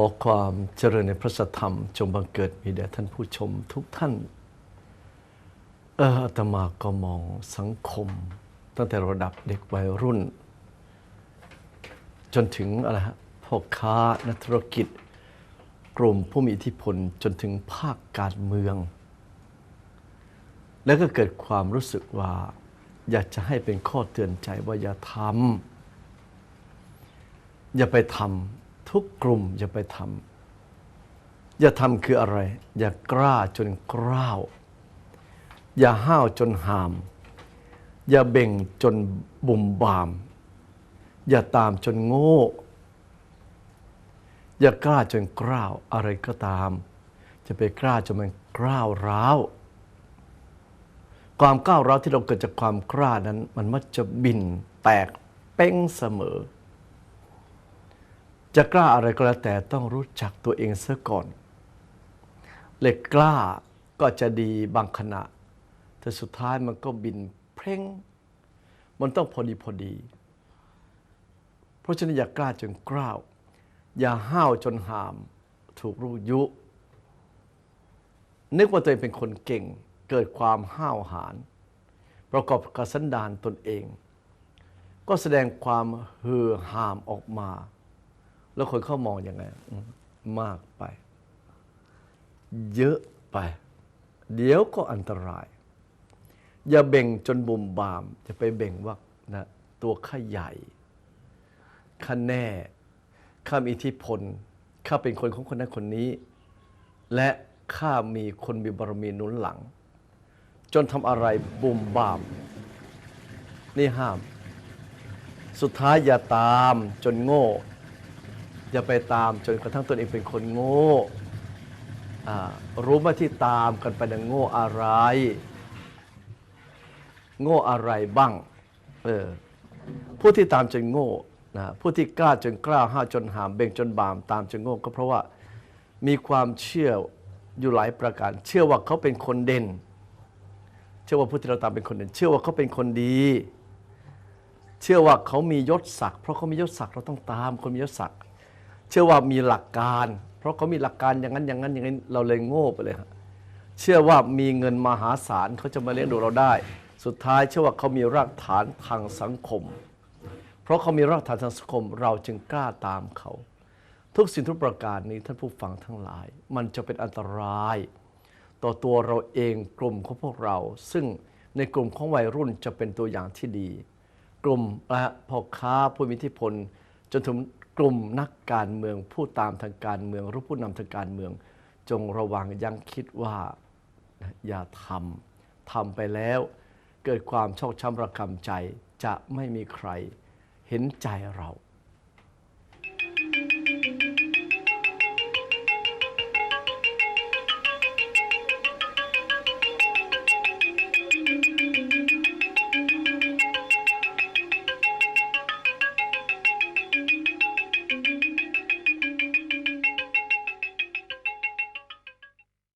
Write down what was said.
อความเจริญในพระสธรรม จงบังเกิดมีแด่ท่านผู้ชมทุกท่าน เอออาตมาก็มองสังคม ตั้งแต่ระดับเด็กวัยรุ่น จนถึงอะไรฮะพ่อค้านักธุรกิจ กลุ่มผู้มีอิทธิพลจนถึงภาคการเมือง แล้วก็เกิดความรู้สึกว่า อยากจะให้เป็นข้อเตือนใจว่าอย่าทำอย่าไปทำ ทุกกลุ่มอย่าไปทำอย่าทำคืออะไร อย่ากล้าจนกล้าว อย่าห้าวจนหาม อย่าเบ่งจนบุ่มบาม อย่าตามจนโง่ อย่ากล้าจนกล้าวอะไรก็ตาม จะไปกล้าจนมันกล้าวร้าวความก้าวร้าวที่เราเกิดจากความกล้านั้น มันมักจะบินแตกเป้งเสมอ จะกล้าอะไรก็แล้วแต่ต้องรู้จักตัวเองเสียก่อน เหล็กกล้าก็จะดีบางขณะ แต่สุดท้ายมันก็บินเพ่ง มันต้องพอดีพอดี เพราะฉะนั้นอย่ากล้าจนกล้าว อย่าห้าวจนหาม ถูกรู้ยุ นึกว่าตัวเองเป็นคนเก่ง เกิดความห้าวหาญ ประกอบกับสันดานตนเอง ก็แสดงความเหือหามออกมา แล้วคนเขามองอยังไงมากไป เยอะไป เดี๋ยวก็อันตราย อย่าเบ่งจนบุ่มบาม จะไปเบ่งว่านะตัวข้าใหญ่ข้าแน่ข้ามีอิทธิพลข้าเป็นคนของคนนั้นคนนี้ และข้ามีคนมีบารมีหนุนหลัง จนทำอะไรบุ่มบาม นี่ห้าม สุดท้ายอย่าตามจนโง่ อย่าไปตามจนกระทั่งตนเองเป็นคนโง่รู้ไหมที่ตามกันไปนั้นโง่อะไร โง่อะไรบ้างเออผู้ที่ตามจนโง่นะผู้ที่กล้าจนกล้าห้าจนหามเบ่งจนบาม ตามจนโง่ก็เพราะว่ามีความเชื่ออยู่หลายประการ เชื่อว่าเขาเป็นคนเด่น เชื่อว่าผู้ที่เราตามเป็นคนเด่น เชื่อว่าเขาเป็นคนดี เชื่อว่าเขามียศศักดิ์เพราะเขามียศศักดิ์เราต้องตามคนมียศศักดิ์ เชื่อว่ามีหลักการ เพราะเขามีหลักการอย่างนั้นอย่างนั้นอย่างนี้เราเลยโง่ไปเลยฮะเชื่อว่ามีเงินมหาศาลเขาจะมาเลี้ยงดูเราได้ สุดท้ายเชื่อว่าเขามีรากฐานทางสังคม เพราะเขามีรากฐานทางสังคม เราจึงกล้าตามเขา ทุกสิ่งทุกประการนี้ท่านผู้ฟังทั้งหลาย มันจะเป็นอันตราย ต่อตัวเราเองกลุ่มของพวกเรา ซึ่งในกลุ่มของวัยรุ่นจะเป็นตัวอย่างที่ดี กลุ่มและพ่อค้าผู้มีอิทธิพลจนถึง กลุ่มนักการเมืองผู้ตามทางการเมืองหรือผู้นำทางการเมือง จงระวังยังคิดว่าอย่าทำทำไปแล้วเกิดความชอกช้ำระคำใจจะไม่มีใครเห็นใจเรา